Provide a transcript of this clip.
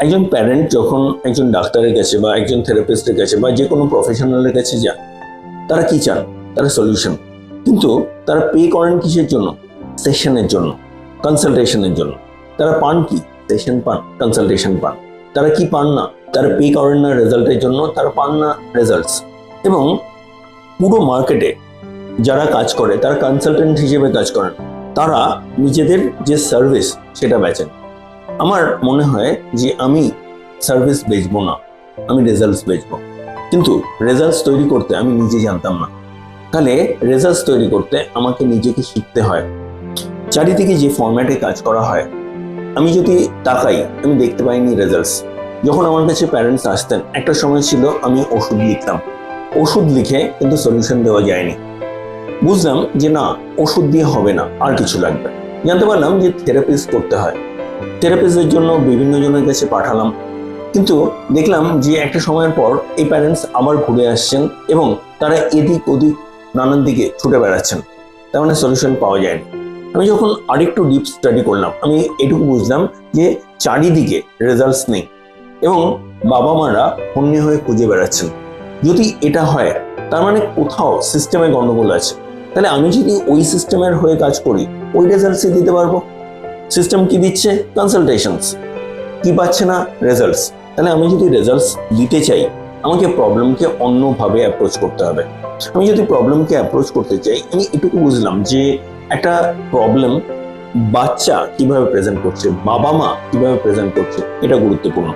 একজন প্যারেন্ট যখন একজন ডাক্তারের কাছে বা একজন থেরাপিস্টের কাছে বা যে কোনো প্রফেশনালের কাছে যান তারা কি চান তারা সলিউশন কিন্তু তারা পে করেন কিসের জন্য? সেশনের জন্য কনসালটেশনের জন্য। তারা পান কি? সেশন পান কনসালটেশন পান। তারা কি পান না? তারা পে করেন না রেজাল্টের জন্য, তারা পান না রেজাল্টস এবং পুরো মার্কেটে যারা কাজ করে, তারা কনসালটেন্ট হিসেবে কাজ করেন। তারা নিজেদের যে সার্ভিস সেটা বেচেন। আমার মনে হয় যে আমি সার্ভিস বেচবো না, আমি রেজাল্টস বেচবো। কিন্তু রেজাল্টস তৈরি করতে আমি নিজে জানতাম না। তাহলে রেজাল্টস তৈরি করতে আমাকে নিজেকে শিখতে হয়। চারিদিকে যে ফর্ম্যাটে কাজ করা হয়, আমি যদি তাকাই, আমি দেখতে পাইনি রেজাল্টস যখন আমার কাছে প্যারেন্টস আসতেন, একটা সময় ছিল আমি ওষুধ লিখতাম। ওষুধ লিখে কিন্তু সলিউশন দেওয়া যায়নি। বুঝলাম যে না, ওষুধ দিয়ে হবে না, আর কিছু লাগবে জানতে পারলাম যে থেরাপিস্ট করতে হয়। থেরাপিস্টের জন্য বিভিন্ন জনের কাছে পাঠালাম। কিন্তু দেখলাম যে একটা সময়ের পর এই প্যারেন্টস আবার ঘুরে আসছেন এবং তারা এদিক ওদিক নানান দিকে ছুটে বেড়াচ্ছেন। তার মানে সলিউশন পাওয়া যায়নি। আমি যখন আরেকটু ডিপ স্টাডি করলাম, আমি এটুকু বুঝলাম যে চারিদিকে রেজাল্টস নেই এবং বাবা মারা অন্য হয়ে খুঁজে বেড়াচ্ছেন। যদি এটা হয়, তার মানে কোথাও সিস্টেমে গণ্ডগোল আছে। তাহলে আমি যদি ওই সিস্টেমের হয়ে কাজ করি, ওই রেজাল্টসই দিতে পারব? সিস্টেম কি দিচ্ছে? কনসালটেশনস কি পাচ্ছে না? রেজাল্টস তাহলে আমি যদি রেজাল্টস দিতে চাই, আমাকে প্রবলেমকে অন্যভাবে অ্যাপ্রোচ করতে হবে। আমি যদি প্রবলেমকে অ্যাপ্রোচ করতে চাই, আমি এটুকু বুঝলাম যে একটা প্রবলেম বাচ্চা কীভাবে প্রেজেন্ট করছে বাবা মা কীভাবে প্রেজেন্ট করছে, এটা গুরুত্বপূর্ণ।